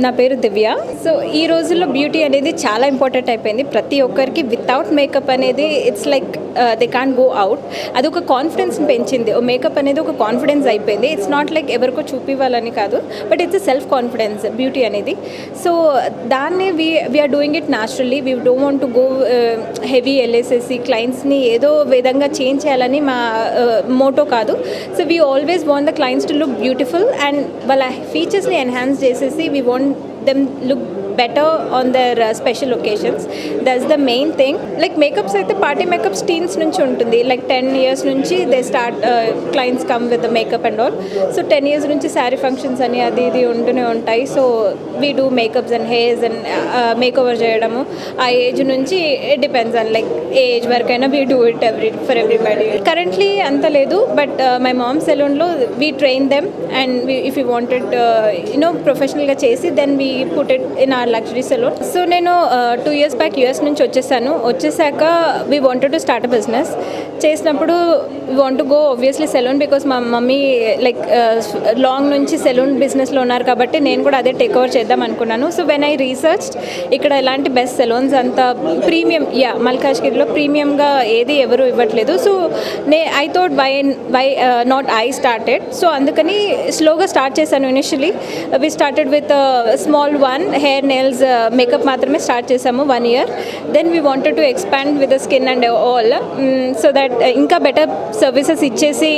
నా పేరు దివ్య. సో ఈ రోజుల్లో బ్యూటీ అనేది చాలా ఇంపార్టెంట్ అయిపోయింది. ప్రతి ఒక్కరికి వితౌట్ మేకప్ అనేది it's like they can go out అది ఒక కాన్ఫిడెన్స్ పెంచింది. మేకప్ అనేది ఒక కాన్ఫిడెన్స్ అయిపోయింది. ఇట్స్ నాట్ లైక్ ఎవరికో చూపివ్వాలని కాదు. But it's self confidence beauty అనేది. సో దాన్ని we we are doing it naturally we don't want to go heavy ఎల్ఎస్ఎస్సి క్లయింట్స్ని ఏదో విధంగా చేంజ్ చేయాలని మా uh, మోటో కాదు. So we always want the clients to look beautiful and వాళ్ళ ఫీచర్స్ని ఎన్హాన్స్ చేసేసి we want 전 them look better on their special occasions that's the main thing like makeups అయితే పార్టీ మేకప్స్ టీన్స్ నుంచి ఉంటుంది. Like ten years నుంచి they start clients come with the makeup and all so ten years నుంచి sari functions అని అది ఇది ఉంటూనే ఉంటాయి. So we do makeups and hairs and makeover చేయడము. ఆ ఏజ్ నుంచి it depends on like a age వరకైనా we do it every for everybody currently అంత లేదు but my mom సెలూన్లో we train them and if you wanted you know ప్రొఫెషనల్గా చేసి then we put it in our luxury salon so నేను two years back US నుంచి వచ్చేసాను. వచ్చేసాక we wanted to start a business చేసినప్పుడు we want to go obviously salon because మా mummy like long uh, నుంచి salon బిజినెస్లో ఉన్నారు కాబట్టి నేను కూడా అదే టేక్ ఓవర్ చేద్దాం అనుకున్నాను. సో వెన్ ఐ రీసెర్చ్ ఇక్కడ ఎలాంటి బెస్ట్ సెలూన్స్ అంత ప్రీమియం యా మల్కాజ్గిరిలో ప్రీమియంగా ఏది ఎవరు ఇవ్వట్లేదు. సో నే I thought why why not I started so అందుకని స్లోగా స్టార్ట్ చేశాను initially we started with small small one hair nails makeup మాత్రమే స్టార్ట్ చేసాము one year then we wanted to expand with the skin and all so that ఇంకా better services ఇచ్చేసి